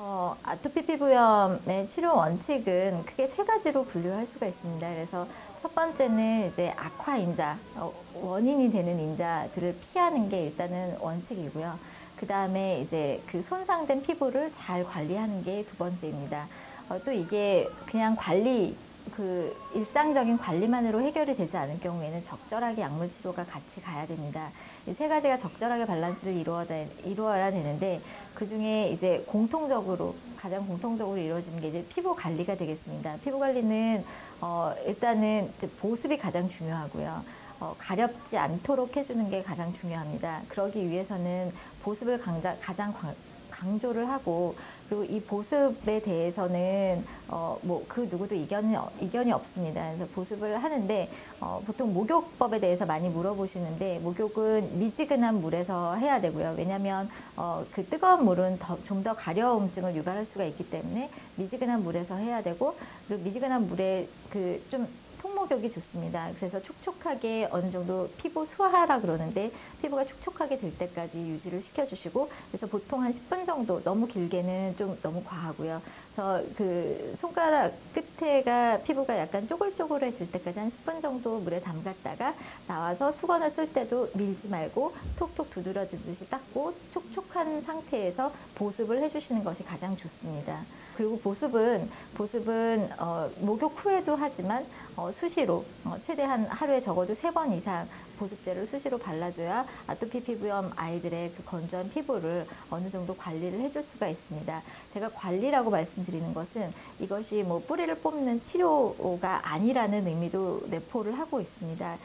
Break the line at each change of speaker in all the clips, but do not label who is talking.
어, 아토피 피부염의 치료 원칙은 크게 세 가지로 분류할 수가 있습니다. 그래서 첫 번째는 이제 악화 인자, 어, 원인이 되는 인자들을 피하는 게 일단은 원칙이고요. 그 다음에 이제 그 손상된 피부를 잘 관리하는 게 두 번째입니다. 어, 또 이게 그냥 관리 그 일상적인 관리만으로 해결이 되지 않을 경우에는 적절하게 약물 치료가 같이 가야 됩니다. 이 세 가지가 적절하게 밸런스를 이루어야, 되는데 그 중에 이제 공통적으로 가장 공통적으로 이루어지는 게 이제 피부 관리가 되겠습니다. 피부 관리는 어 일단은 보습이 가장 중요하고요. 어, 가렵지 않도록 해주는 게 가장 중요합니다. 그러기 위해서는 보습을 강자, 가장 광, 강조를 하고 그리고 이 보습에 대해서는 어 뭐 그 누구도 이견이 이견이 없습니다. 그래서 보습을 하는데 어 보통 목욕법에 대해서 많이 물어보시는데 목욕은 미지근한 물에서 해야 되고요. 왜냐하면 어 그 뜨거운 물은 좀 더 가려움증을 유발할 수가 있기 때문에 미지근한 물에서 해야 되고 그리고 미지근한 물에 그좀 통목욕이 좋습니다. 그래서 촉촉하게 어느 정도 피부 수하라 그러는데 피부가 촉촉하게 될 때까지 유지를 시켜주시고 그래서 보통 한 10분 정도 너무 길게는 좀 너무 과하고요. 그래서 그 손가락 끝에가 피부가 약간 쪼글쪼글했을 때까지 한 10분 정도 물에 담갔다가 나와서 수건을 쓸 때도 밀지 말고 톡톡 두드려 주듯이 닦고 촉촉한 상태에서 보습을 해주시는 것이 가장 좋습니다. 그리고 보습은 보습은 어, 목욕 후에도 하지만 어, 수시로 어, 최대한 하루에 적어도 세 번 이상 보습제를 수시로 발라줘야 아토피 피부염 아이들의 그 건조한 피부를 어느 정도 관리를 해줄 수가 있습니다. 제가 관리라고 말씀드리는 것은 이것이 뭐 뿌리를 뽑는 치료가 아니라는 의미도 내포를 하고 있습니다.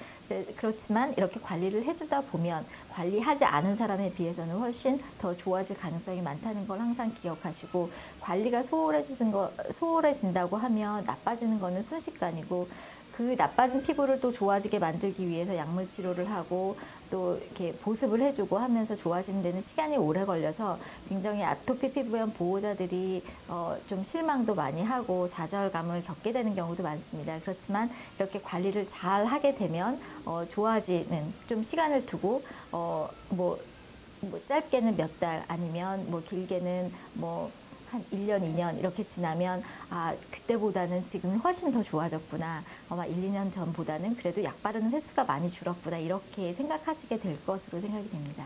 네, 그렇지만 이렇게 관리를 해주다 보면 관리하지 않은 사람에 비해서는 훨씬 더 좋아질 가능성이 많다는 걸 항상 기억하시고 관리가 소홀해지는 거 소홀해진다고 하면 나빠지는 거는 순식간이고 그 나빠진 피부를 또 좋아지게 만들기 위해서 약물 치료를 하고 또 이렇게 보습을 해주고 하면서 좋아지는 데는 시간이 오래 걸려서 굉장히 아토피 피부염 보호자들이 어, 좀 실망도 많이 하고 좌절감을 겪게 되는 경우도 많습니다. 그렇지만 이렇게 관리를 잘 하게 되면 어, 좋아지는 좀 시간을 두고 어, 뭐, 뭐 짧게는 몇 달 아니면 뭐 길게는 뭐 한 1년, 2년 이렇게 지나면 아 그때보다는 지금 훨씬 더 좋아졌구나. 아마 1, 2년 전보다는 그래도 약 바르는 횟수가 많이 줄었구나. 이렇게 생각하시게 될 것으로 생각이 됩니다.